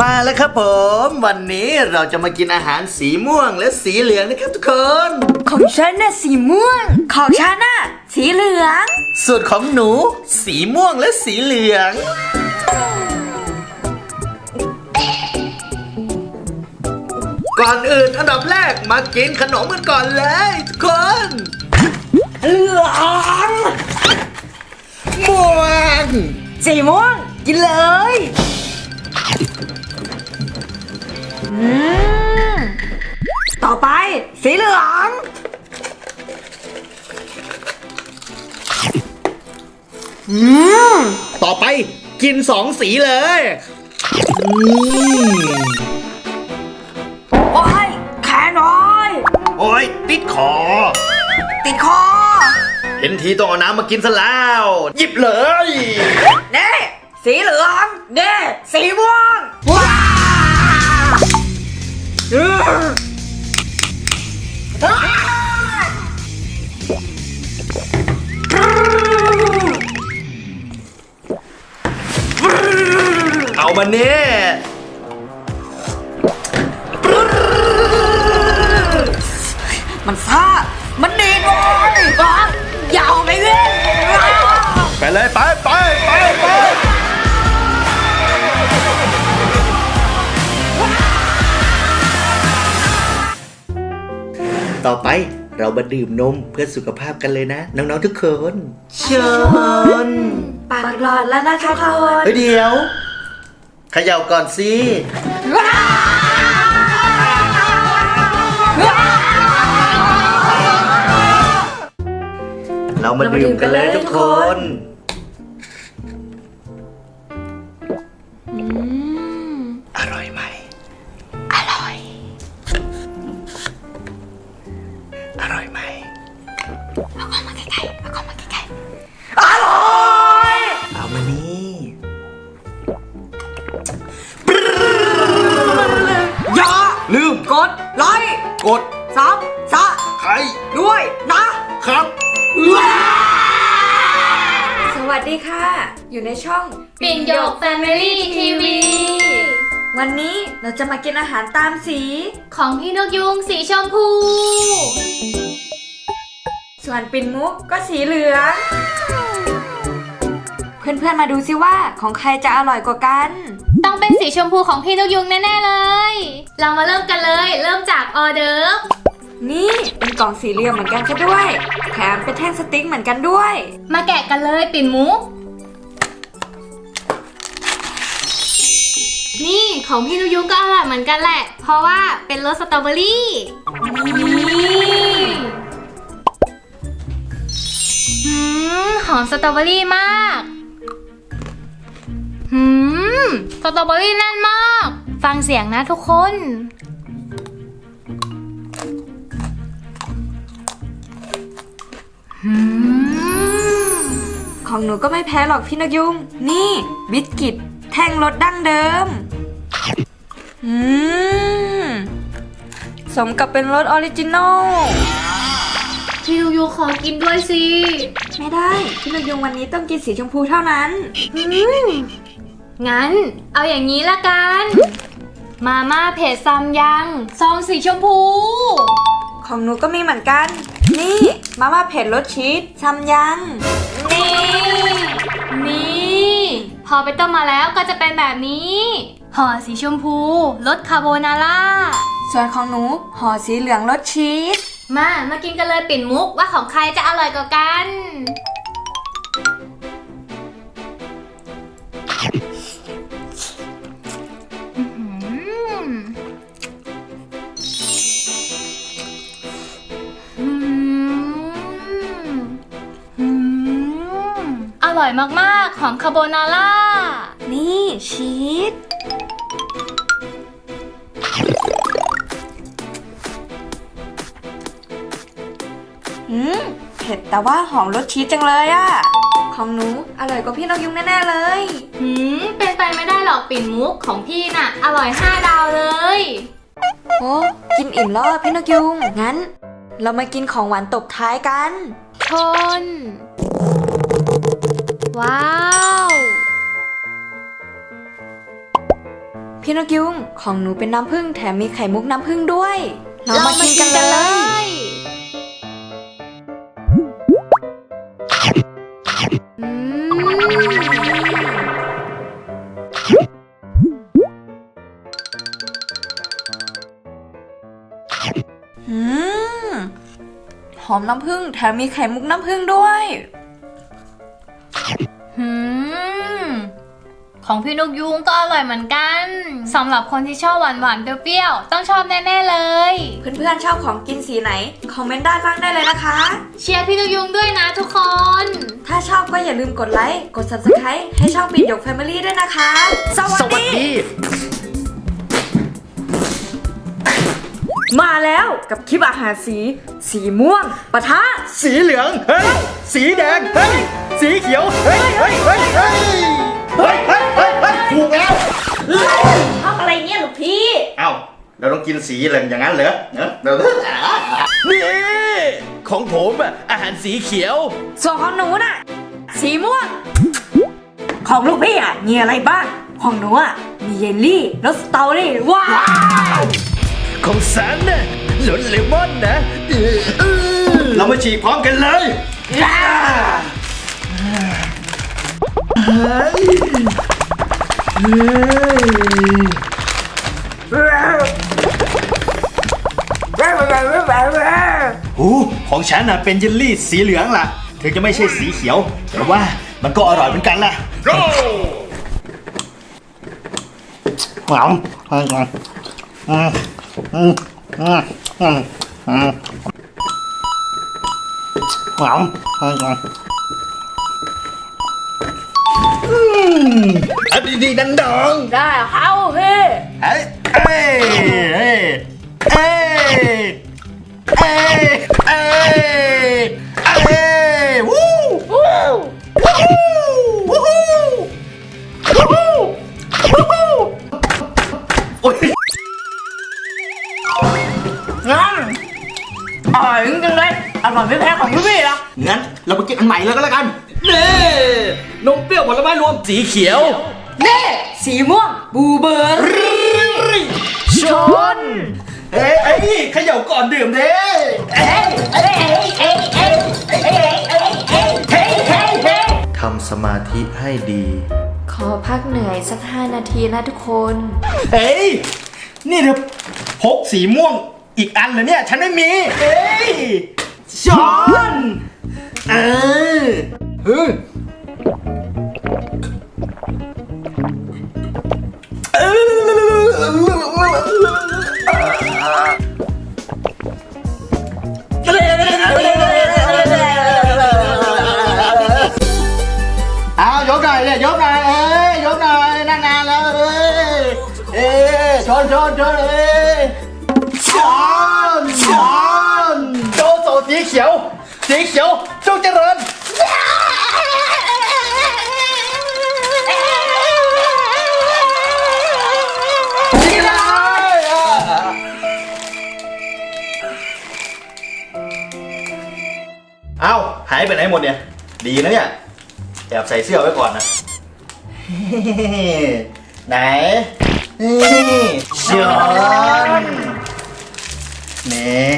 มาแล้วครับผม วันนี้เราจะมากินอาหารสีม่วงและสีเหลืองนะครับทุกคน ของฉันน่ะสีม่วง ของฉันน่ะสีเหลือง ส่วนของหนู สีม่วงและสีเหลือง ก่อนอื่นอันดับแรกมากินขนมกันก่อนเลยทุกคน เหลือง ม่วงสีม่วง กินเลยอืมต่อไป สีเหลือง อืมต่อไปกินสองสีเลยอืมโอ้ยแขนน้อย โอ้ยติดคอ ติดคอ เห็นทีต้องเอาน้ำมากินซะแล้ว หยิบเลยเน่สีเหลืองเน่สีม่วงว้าอืมอ้าเอามาเนี่ยมันซ่ามันดีด้วย อะอย่าเอาไปเว้ยอะไปเลยไปไปไปไปต่อไปเรามาดื่มนมเพื่อสุขภาพกันเลยนะ น้องๆทุกคนเชิญปากหลอดแล้วนะคะทุกคนเฮ้ยเดี๋ยวเขย่าก่อนสิ เรามาดื่มกันเลยทุกคนอร่อยไหม อร่อย อร่อยไหมเอาเข้ามาใกล้ๆเอาเข้ามาใกล้ๆอร่อย เอามานี่อย่าลืมกดไลค์ กด อยู่ในช่องปิ่นโยกแฟมิลี่ทีวีวันนี้เราจะมากินอาหารตามสี ของพี่นกยุงสีชมพู ส่วนปิ่นมุกก็สีเหลือง เพื่อนๆมาดูซิว่าของใครจะอร่อยกว่ากัน ต้องเป็นสีชมพูของพี่นกยุงแน่ๆเลย เรามาเริ่มกันเลย เริ่มจากออเดิร์ฟนี่เป็นกล่องสี่เหลี่ยมเหมือนกันซะด้วย แถมเป็นแท่งสติ๊กเหมือนกันด้วย มาแกะกันเลยปิ่นมุก่ของพี่นกยุงก็อร่อยเหมือนกันแหละ เพราะว่าเป็นรสสตรอเบอรี่นี่หืมหอมสตรอเบอรี่มากหืมสตรอเบอรี่แน่นมาก ฟังเสียงนะทุกคนหืมของหนูก็ไม่แพ้หรอกพี่นกยุง นี่ บิสกิตแท่งรสดั้งเดิม อืม สมกับเป็นรสออริจินอล พี่ยูยูขอกินด้วยสิ ไม่ได้ พี่นกยุงวันนี้ต้องกินสีชมพูเท่านั้น งั้น เอาอย่างนี้ละกัน มาม่าเผ็ดซัมยัง ซองสีชมพู ของหนูก็มีเหมือนกัน นี่ มาม่าเผ็ดรสชีสซัมยัง นี่ นี่ พอไปต้มมาแล้วก็จะเป็นแบบนี้ ห่อสีชมพูรสคาโบนาร่า ส่วนของหนูห่อสีเหลืองรสชีส มา มากินกันเลยปิ่นมุกว่าของใครจะอร่อยกว่ากันอื้อหืออืมอืมอร่อยมาก ๆ หอมคาโบนาร่า แต่ว่าหอมรสชีสจังเลยอะของหนูอร่อยกว่าพี่นกยุงแน่ๆเลย หืม เป็นไปไม่ได้หรอกปิ่นมุกของพี่น่ะ อร่อยห้าดาวเลย โอ้กินอิ่มแล้วพี่นกยุง งั้น เรามากินของหวานตบท้ายกันทนว้าว พี่นกยุงของหนูเป็นน้ำผึ้งแถมมีไข่มุกน้ำผึ้งด้วย เรามากินกันเลย อืม หอมน้ำผึ้งแถมมีไข่มุกน้ำผึ้งด้วยหืม ของพี่นกยุงก็อร่อยเหมือนกัน สำหรับคนที่ชอบหวานหวานๆเปรี้ยวๆต้องชอบแน่ๆเลย เพื่อนๆชอบของกินสีไหน คอมเมนต์ด้านล่างได้เลยนะคะ เชียร์พี่นกยุงด้วยนะทุกคน ถ้าชอบก็อย่าลืมกดไลค์ กด subscribe ให้ช่องปิดหยก Family ด้วยนะคะ สวัสสวัสดีดี มาแล้วกับคลิปอาหารสี สีม่วงปะทะ สีเหลือง เฮ้ย สีแดง เฮ้ย สีเขียว เฮ้ย เฮ้ย เฮ้ย เฮ้ย เฮ้ย เฮ้ย เฮ้ยเฮ้ยถูกแล้ว เราต้องกินสีเหลืองอย่างนั้นเหรอเนอะเดี๋ยวนี่ของผมอะอาหารสีเขียว ส่วนของหนูน่ะ สีม่วง ของลูกพี่อะมีอะไรบ้าง ของหนูอะมีเยลลี่รสสตรอเบอรี่ว้าวของสันน่ะรสเลมอนนะเออเออเรามาฉีกพร้อมกันเลย หูของฉันน่ะเป็นเยลลี่สีเหลืองล่ะ ถึงจะไม่ใช่สีเขียว แต่ว่ามันก็อร่อยเหมือนกันล่ะ Go หอมอืมอืมอืมอืมอืมอืมหอมอืมอืมอันดีๆดังดองได้เข้าเฮ้เอ้ยเอ้ยเอ้ย เอ้ยเอ้ยเอ้ยเอ้ยวู้วู้วู้วู้วู้วู้วู้โอ้ยงั้นอร่อยจริงๆเลยอร่อยไม่แพ้ของลูกพี่หรอกงั้นเราไปกินอันใหม่เลยก็แล้วกันนี่นมเปรี้ยวผลไม้รวมสีเขียวเน่สีม่วงบูเบอร์ อนดื่มเด้ทำสมาธิให้ดี ขอพักเหนื่อยสัก 5 นาทีนะทุกคนเฮ้ย นี่เธอพกสีม่วงอีกอันเหรอเนี่ย ฉันไม่มีเฮ้ยชอน เออเฮ้ย ยชนชนชนเอ้ยช้อนช้อนโจโซสีเขียว สีเขียวจงเจริญนี่เลยอะเอ้าหายไปไหนหมดเนี่ย ดีนะเนี่ย แอบใส่เสื้อไว้ก่อนนะ ไหน นี่ช้อนนี่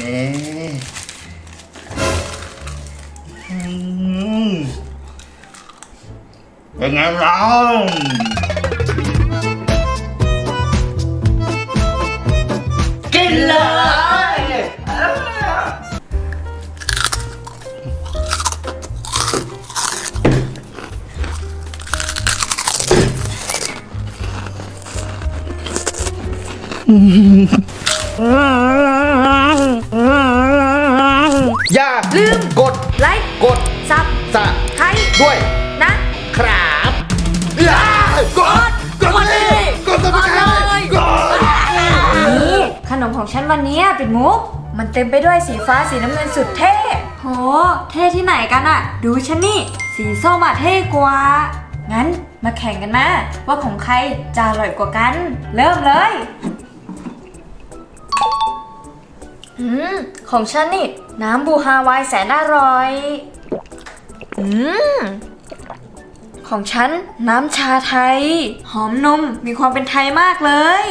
นี่อืมเป็นไงล่ะกินเลย อย่าลืมกดไลค์กดซับสะไครด้วยนะครับอย่ากดกดเลยกดสมัครเลยกดนี่ขนมของฉันวันนี้เป็นมุก มันเต็มไปด้วยสีฟ้าสีน้ำเงินสุดเท่ โห เท่ที่ไหนกันอะดูฉันนี่ สีส้มอะเท่กว่า งั้นมาแข่งกันมาว่าของใครจะอร่อยกว่ากัน เริ่มเลย อืม ของฉันนี่ น้ำบูฮาวายแสนอร่อย อืม ของฉัน น้ำชาไทย หอมนมมีความเป็นไทยมากเลย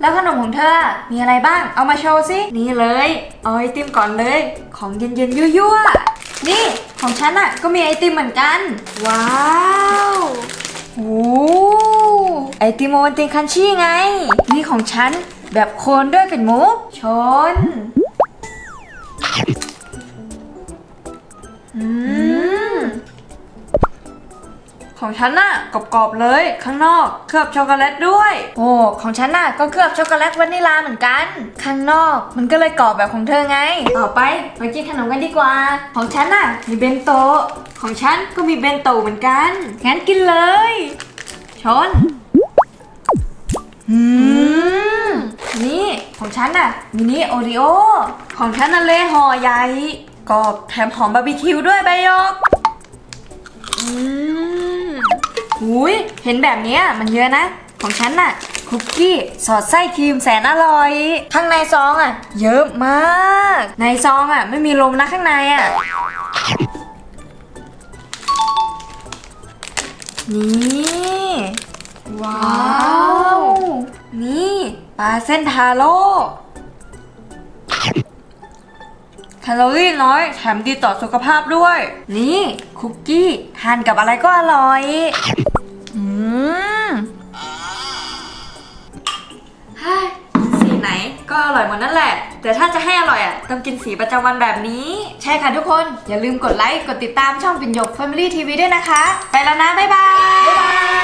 แล้วขนมของเธอ มีอะไรบ้าง เอามาโชว์สิ นี่เลย เอาไอติมก่อนเลย ของเย็นๆยั่วๆ นี่ ของฉันอะก็มีไอติมเหมือนกัน ว้าวโอ้ไอติมโอวัลตินคันชี่ไง นี่ของฉัน แบบโคนด้วยเป็นมุกชน อืม ของฉันน่ะกรอบๆเลย ข้างนอกเคลือบช็อกโกแลตด้วย โอ้ของฉันน่ะก็เคลือบช็อกโกแลตวานิลาเหมือนกัน ข้างนอกมันก็เลยกรอบแบบของเธอไง ต่อไปมากินขนมกันดีกว่า ของฉันน่ะ มีเบนโตะของฉันก็มีเบนโตะเหมือนกันงั้นกินเลย ชน อืม นี่ของฉันน่ะมินิโอริโอของฉันน่ะเลยห่อใหญ่กรอบแถมหอมบาร์บีคิวด้วยใบยกอืมหุยเห็นแบบนี้มันเยอะนะ ของฉันน่ะคุกกี้สอดไส้ครีมแสนอร่อย ข้างในซองอะ เยอะมาก ในซองอะ ไม่มีลมนะข้างในอะ นี่ ว้าว ปลาเส้นทาโร่แคลอรี่น้อย แถมดีต่อสุขภาพด้วย นี่คุกกี้ทานกับอะไรก็อร่อย อืมฮ้ยสีไหนก็อร่อยหมดนั่นแหละ แต่ถ้าจะให้อร่อยอะต้องกินสีประจำวันแบบนี้ ใช่ค่ะทุกคน อย่าลืมกดไลค์ กดติดตามช่องปิ่นหยก Family TV ด้วยนะคะ ไปแล้วนะ บ๊ายบาย